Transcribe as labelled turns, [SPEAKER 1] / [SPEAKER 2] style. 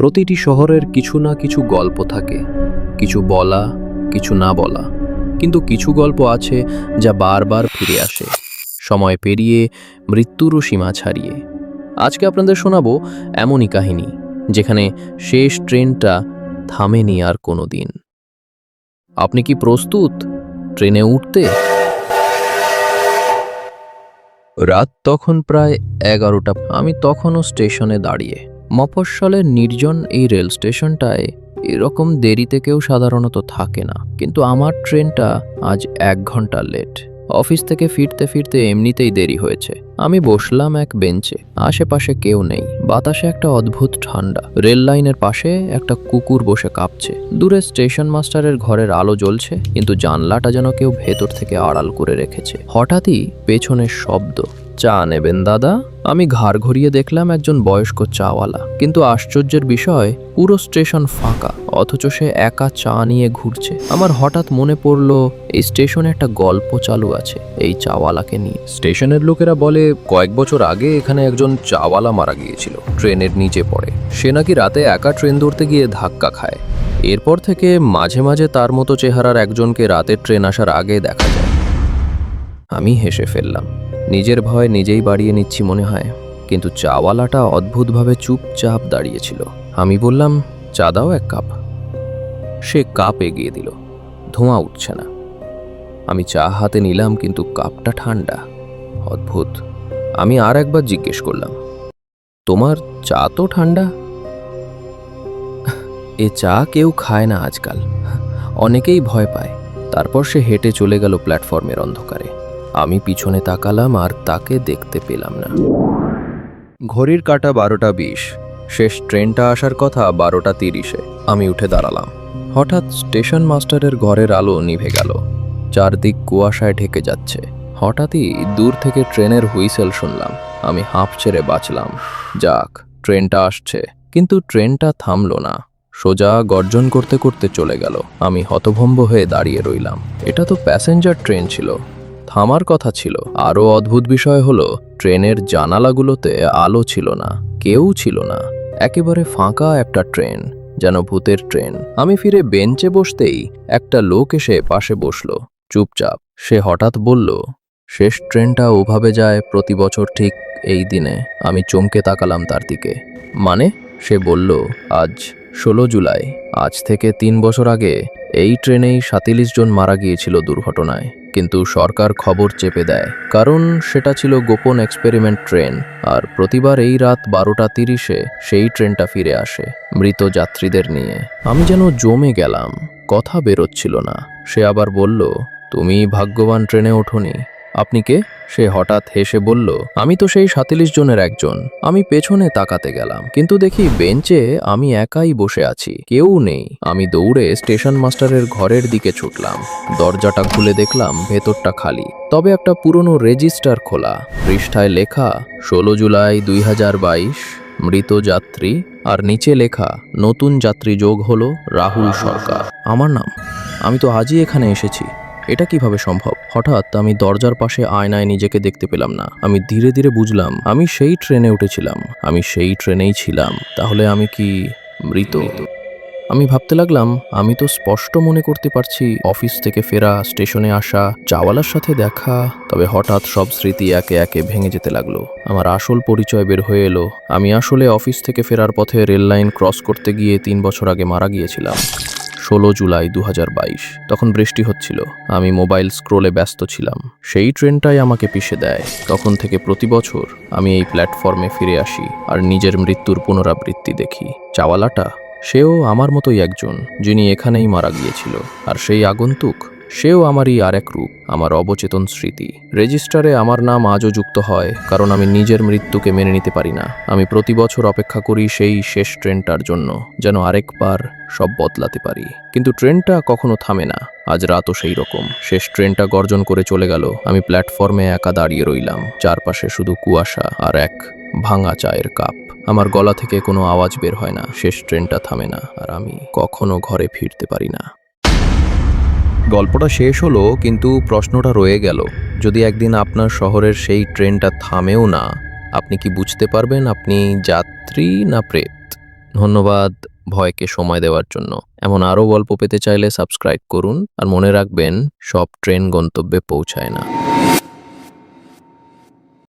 [SPEAKER 1] প্রতিটি শহরের কিছু না কিছু গল্প থাকে। কিছু বলা, কিছু না বলা। কিন্তু কিছু গল্প আছে যা বারবার ফিরে আসে। সময় পেরিয়ে, মৃত্যুরও সীমা ছাড়িয়ে। আজকে আপনাদের শোনাবো এমনই কাহিনী, যেখানে শেষ ট্রেনটা থামেনি আর কোনো দিন আপনি কি প্রস্তুত? ট্রেনে উঠতে? রাত তখন প্রায় এগারোটা। আমি তখনও স্টেশনে দাঁড়িয়ে। মফস্বলের নির্জন এই রেল স্টেশনটায় এরকম দেরিতে কেউ সাধারণত থাকে না। কিন্তু আমার ট্রেনটা আজ এক ঘণ্টা লেট। অফিস থেকে ফিরতে ফিরতে এমনিতেই দেরি হয়েছে। আমি বসলাম এক বেঞ্চে। আশেপাশে কেউ নেই। বাতাসে একটা অদ্ভুত ঠান্ডা। রেল লাইনের পাশে একটা কুকুর বসে কাঁপছে। দূরে স্টেশন মাস্টারের ঘরের আলো জ্বলছে, কিন্তু জানলাটা যেন কেউ ভেতর থেকে আড়াল করে রেখেছে। হঠাৎই পেছনের শব্দ। চা নেবেন, দাদা? আমি ঘাড় ঘুরিয়ে দেখলাম একজন বয়স্ক চাওয়ালা। কিন্তু আশ্চর্যের বিষয়, পুরো স্টেশন ফাঁকা, অথচ সে একা চা নিয়ে ঘুরছে। আমার হঠাৎ মনে পড়ল, এই স্টেশনে একটা গল্প চালু আছে, এই চাওয়ালাকে নিয়ে। স্টেশনের লোকেরা বলে, কয়েক বছর আগে এখানে একজন চাওয়ালা মারা গিয়েছিল, ট্রেনের নিচে পড়ে। সে নাকি রাতে একা ট্রেন ধরতে গিয়ে ধাক্কা খায়। এরপর থেকে মাঝে মাঝে তার মতো চেহারার একজনকে রাতের ট্রেন আসার আগে দেখা যায়। আমি হেসে ফেললাম। নিজের ভয় নিজেই বাড়িয়ে নিচ্ছি মনে হয়। কিন্তু চাওয়ালাটা অদ্ভুতভাবে চুপচাপ দাঁড়িয়েছিল। আমি বললাম, চা দাও এক কাপ। সে কাপ এগিয়ে দিল। ধোঁয়া উঠছে না। আমি চা হাতে নিলাম, কিন্তু কাপটা ঠান্ডা। অদ্ভুত। আমি আর একবার জিজ্ঞেস করলাম, তোমার চা তো ঠান্ডা? এ চা কেউ খায় না আজকাল। অনেকেই ভয় পায়। তারপর সে হেঁটে চলে গেল প্ল্যাটফর্মের অন্ধকারে। আমি পিছনে তাকালাম আর তাকে দেখতে পেলাম না। ঘড়ির কাটা বারোটা বিশ। শেষ ট্রেনটা আসার কথা বারোটা তিরিশে। আমি উঠে দাঁড়ালাম। হঠাৎ স্টেশন মাস্টারের ঘরের আলো নিভে গেল। চারদিক কুয়াশায় ঢেকে যাচ্ছে। হঠাৎই দূর থেকে ট্রেনের হুইসেল শুনলাম। আমি হাঁপ ছেড়ে বাঁচলাম। যাক, ট্রেনটা আসছে। কিন্তু ট্রেনটা থামলো না। সোজা গর্জন করতে করতে চলে গেল। আমি হতভম্ব হয়ে দাঁড়িয়ে রইলাম। এটা তো প্যাসেঞ্জার ট্রেন ছিল। থামার কথা ছিল। আরও অদ্ভুত বিষয় হলো, ট্রেনের জানালাগুলোতে আলো ছিল না, কেউ ছিল না। একেবারে ফাঁকা একটা ট্রেন, যেন ভূতের ট্রেন। আমি ফিরে বেঞ্চে বসতেই একটা লোক এসে পাশে বসল। চুপচাপ, সে হঠাৎ বলল, শেষ ট্রেনটা ওভাবে যায় প্রতি বছর ঠিক এই দিনে। আমি চমকে তাকালাম তার দিকে। মানে সে বলল, আজ ষোলো জুলাই, আজ থেকে তিন বছর আগে এই ট্রেনেই সাতিরিশ জন মারা গিয়েছিল দুর্ঘটনায়, কিন্তু সরকার খবর চেপে দেয়, কারণ সেটা ছিল গোপন এক্সপেরিমেন্ট ট্রেন, আর প্রতিবার এই রাত বারোটা তিরিশে সেই ট্রেনটা ফিরে আসে, মৃত যাত্রীদের নিয়ে। আমি যেন জমে গেলাম, কথা বেরোচ্ছিল না, সে আবার বলল তুমি ভাগ্যবান ট্রেনে ওঠোনি। আপনি কে? সে হঠাৎ হেসে বলল, আমি তো সেই সাতিরিশ জনের একজন। আমি পেছনে তাকাতে গেলাম, কিন্তু দেখি বেঞ্চে আমি একাই বসে আছি। কেউ নেই। আমি দৌড়ে স্টেশন মাস্টারের ঘরের দিকে ছুটলাম। দরজাটা খুলে দেখলাম ভেতরটা খালি। তবে একটা পুরনো রেজিস্টার খোলা। পৃষ্ঠায় লেখা, ষোলো জুলাই দুই হাজার বাইশ, মৃত যাত্রী। আর নিচে লেখা, নতুন যাত্রী যোগ হলো রাহুল সরকার। আমার নাম। আমি তো আজই এখানে এসেছি। এটা কীভাবে সম্ভব? হঠাৎ আমি দরজার পাশে আয়নায় নিজেকে দেখতে পেলাম না। আমি ধীরে ধীরে বুঝলাম, আমি সেই ট্রেনে উঠেছিলাম। আমি সেই ট্রেনেই ছিলাম। তাহলে আমি কি মৃত? আমি ভাবতে লাগলাম, আমি তো স্পষ্ট মনে করতে পারছি, অফিস থেকে ফেরা, স্টেশনে আসা, চাওয়ালার সাথে দেখা, তবে হঠাৎ সব স্মৃতি একে একে ভেঙে যেতে লাগল। আমার আসল পরিচয় বের হয়ে এলো। আমি আসলে অফিস থেকে ফেরার পথে রেল লাইন ক্রস করতে গিয়ে তিন বছর আগে মারা গিয়েছিলাম। ষোলো জুলাই দু হাজার বাইশ। তখন বৃষ্টি হচ্ছিল। আমি মোবাইল স্ক্রোলে ব্যস্ত ছিলাম। সেই ট্রেনটাই আমাকে পিষে দেয়। তখন থেকে প্রতি বছর আমি এই প্ল্যাটফর্মে ফিরে আসি আর নিজের মৃত্যুর পুনরাবৃত্তি দেখি। চাওয়ালাটা? সেও আমার মতোই একজন, যিনি এখানেই মারা গিয়েছিল। আর সেই আগন্তুক সেও আমারই আরেক রূপ, আমার অবচেতন স্মৃতি। রেজিস্টারে আমার নাম আজও যুক্ত হয়, কারণ আমি নিজের মৃত্যুকে মেনে নিতে পারি না। আমি প্রতি বছর অপেক্ষা করি সেই শেষ ট্রেনটার জন্য, যেন আরেকবার সব বদলাতে পারি। কিন্তু ট্রেনটা কখনো থামে না, আজ রাতও সেই রকম। শেষ ট্রেনটা গর্জন করে চলে গেল, আমি প্ল্যাটফর্মে একা দাঁড়িয়ে রইলাম, চারপাশে শুধু কুয়াশা আর এক ভাঙা চায়ের কাপ। আমার গলা থেকে কোনো আওয়াজ বের হয় না, শেষ ট্রেনটা থামে না, আর আমি কখনো ঘরে ফিরতে পারি না। গল্পটা শেষ হলো, কিন্তু প্রশ্নটা রয়ে গেল। যদি একদিন আপনার শহরের সেই ট্রেনটা থামেও না, আপনি কি বুঝতে পারবেন আপনি যাত্রী না প্রেত? ধন্যবাদ ভয়কে সময় দেওয়ার জন্য। এমন আরও গল্প পেতে চাইলে সাবস্ক্রাইব করুন, আর মনে রাখবেন, সব ট্রেন গন্তব্যে পৌঁছায় না।